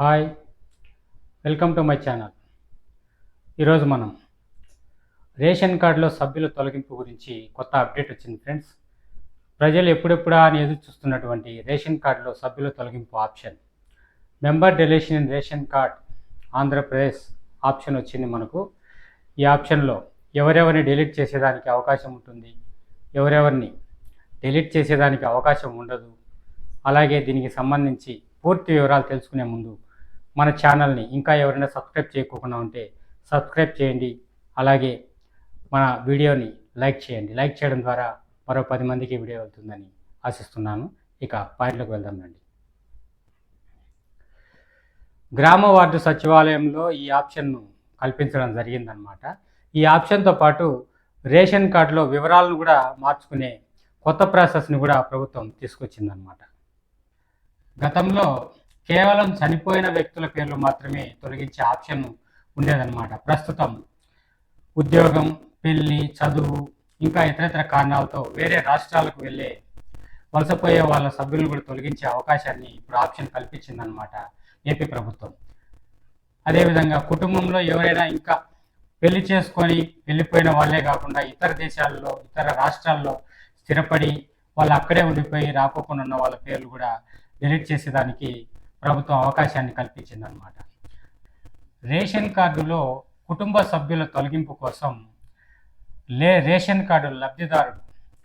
Hi welcome to my channel. ఈరోజు మనం ration కార్డులో సభ్యుల తొలగింపు గురించి కొత్త అప్డేట్ వచ్చింది ఫ్రెండ్స్. ప్రజలు ఎప్పుడెప్పుడా అని ఎదురు చూస్తున్నటువంటి రేషన్ కార్డులో సభ్యుల తొలగింపు option. Member deletion in ration card Andhra Pradesh option వచ్చింది మనకు. ఈ ఆప్షన్లో ఎవరెవరిని డిలీట్ చేసేదానికి అవకాశం ఉంటుంది ఎవరెవరిని డిలీట్ చేసేదానికి అవకాశం ఉండదు. అలాగే దీనికి సంబంధించి పూర్తి వివరాలు తెలుసుకునే ముందు మన ఛానల్ని ఇంకా ఎవరైనా సబ్స్క్రైబ్ చేయకుండా ఉంటే సబ్స్క్రైబ్ చేయండి. అలాగే మన వీడియోని లైక్ చేయండి. లైక్ చేయడం ద్వారా మరో పది మందికి వీడియో వెళ్తుందని ఆశిస్తున్నాను. ఇక పాయింట్లకు వెళ్దాం రండి. గ్రామ వార్డు సచివాలయంలో ఈ ఆప్షన్ను కల్పించడం జరిగిందనమాట ఈ ఆప్షన్తో పాటు రేషన్ కార్డులో వివరాలను కూడా మార్చుకునే కొత్త ప్రాసెస్ని కూడా ప్రభుత్వం తీసుకొచ్చిందనమాట గతంలో కేవలం చనిపోయిన వ్యక్తుల పేర్లు మాత్రమే తొలగించే ఆప్షన్ ఉండేదన్నమాట. ప్రస్తుతం ఉద్యోగం పెళ్ళి చదువు ఇంకా ఇతరతర కారణాలతో వేరే రాష్ట్రాలకు వెళ్ళే వలసపోయే వాళ్ళ సభ్యులను కూడా తొలగించే అవకాశాన్ని ఇప్పుడు ఆప్షన్ కల్పించిందనమాట ఏపీ ప్రభుత్వం. అదేవిధంగా కుటుంబంలో ఎవరైనా ఇంకా పెళ్ళి చేసుకొని వెళ్ళిపోయిన వాళ్ళే కాకుండా ఇతర దేశాల్లో ఇతర రాష్ట్రాల్లో స్థిరపడి వాళ్ళు అక్కడే ఉండిపోయి రాకోకుండా ఉన్న వాళ్ళ పేర్లు కూడా డిలీట్ చేసేదానికి ప్రభుత్వం అవకాశాన్ని కల్పించిందనమాట రేషన్ కార్డులో కుటుంబ సభ్యుల తొలగింపు కోసం లే రేషన్ కార్డు లబ్ధిదారుడు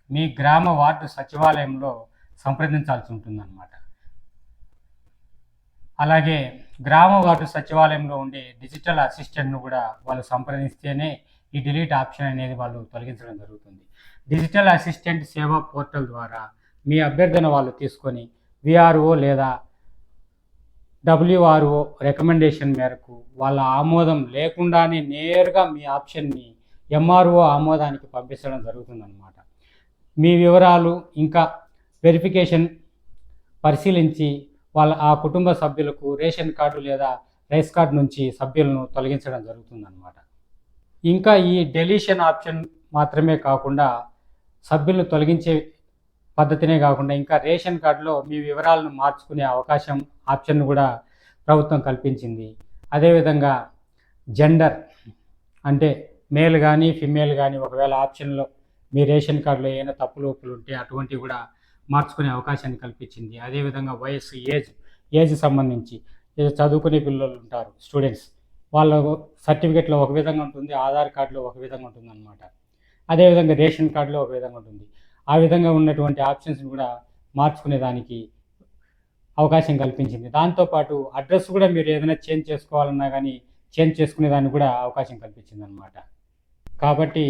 మీ గ్రామ వార్డు సచివాలయంలో సంప్రదించాల్సి ఉంటుందన్నమాట. అలాగే గ్రామ వార్డు సచివాలయంలో ఉండే డిజిటల్ అసిస్టెంట్ను కూడా వాళ్ళు సంప్రదిస్తేనే ఈ డిలీట్ ఆప్షన్ అనేది వాళ్ళు తొలగించడం జరుగుతుంది. డిజిటల్ అసిస్టెంట్ సేవా పోర్టల్ ద్వారా మీ అభ్యర్థన వాళ్ళు తీసుకొని విఆర్ఓ లేదా డబ్ల్యూఆర్ఓ రికమెండేషన్ మేరకు వాళ్ళ ఆమోదం లేకుండానే నేరుగా మీ ఆప్షన్ని ఎంఆర్ఓ ఆమోదానికి పంపించడం జరుగుతుందన్నమాట. మీ వివరాలు ఇంకా వెరిఫికేషన్ పరిశీలించి వాళ్ళ ఆ కుటుంబ సభ్యులకు రేషన్ కార్డు లేదా రైస్ కార్డు నుంచి సభ్యులను తొలగించడం జరుగుతుందన్నమాట. ఇంకా ఈ డెలీషన్ ఆప్షన్ మాత్రమే కాకుండా సభ్యులను తొలగించే పద్ధతినే కాకుండా ఇంకా రేషన్ కార్డులో మీ వివరాలను మార్చుకునే అవకాశం ఆప్షన్ కూడా ప్రభుత్వం కల్పించింది. అదేవిధంగా జెండర్ అంటే మేల్ కానీ ఫిమేల్ కానీ ఒకవేళ ఆప్షన్లో మీ రేషన్ కార్డులో ఏమైనా తప్పులోపులు ఉంటే అటువంటివి కూడా మార్చుకునే అవకాశాన్ని కల్పించింది. అదేవిధంగా వయస్సు ఏజ్ ఏజ్ సంబంధించి ఏదో చదువుకునే పిల్లలు ఉంటారు స్టూడెంట్స్ వాళ్ళ సర్టిఫికెట్లో ఒక విధంగా ఉంటుంది ఆధార్ కార్డులో ఒక విధంగా ఉంటుంది అనమాట అదేవిధంగా రేషన్ కార్డులో ఒక విధంగా ఉంటుంది. ఆ విధంగా ఉన్నటువంటి ఆప్షన్స్ని కూడా మార్చుకునేదానికి అవకాశం కల్పించింది. దాంతోపాటు అడ్రస్ కూడా మీరు ఏదైనా చేంజ్ చేసుకోవాలన్నా కానీ చేంజ్ చేసుకునేదానికి కూడా అవకాశం కల్పించింది అనమాట కాబట్టి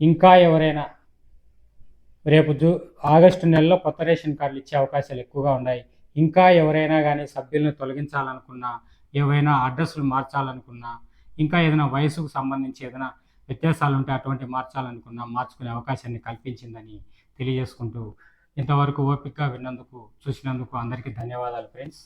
ఇంకా ఎవరైనా రేపు జూ ఆగస్టు నెలలో కొత్త రేషన్ కార్డులు ఇచ్చే అవకాశాలు ఎక్కువగా ఉన్నాయి. ఇంకా ఎవరైనా కానీ సభ్యులను తొలగించాలనుకున్నా ఏవైనా అడ్రస్లు మార్చాలనుకున్నా ఇంకా ఏదైనా వయసుకు సంబంధించి ఏదైనా వ్యత్యాసాలు ఉంటే అటువంటి మార్చాలనుకున్నా మార్చుకునే అవకాశాన్ని కల్పించిందని తెలియజేసుకుంటూ ఇంతవరకు ఓపికగా విన్నందుకు చూసినందుకు అందరికీ ధన్యవాదాలు ఫ్రెండ్స్.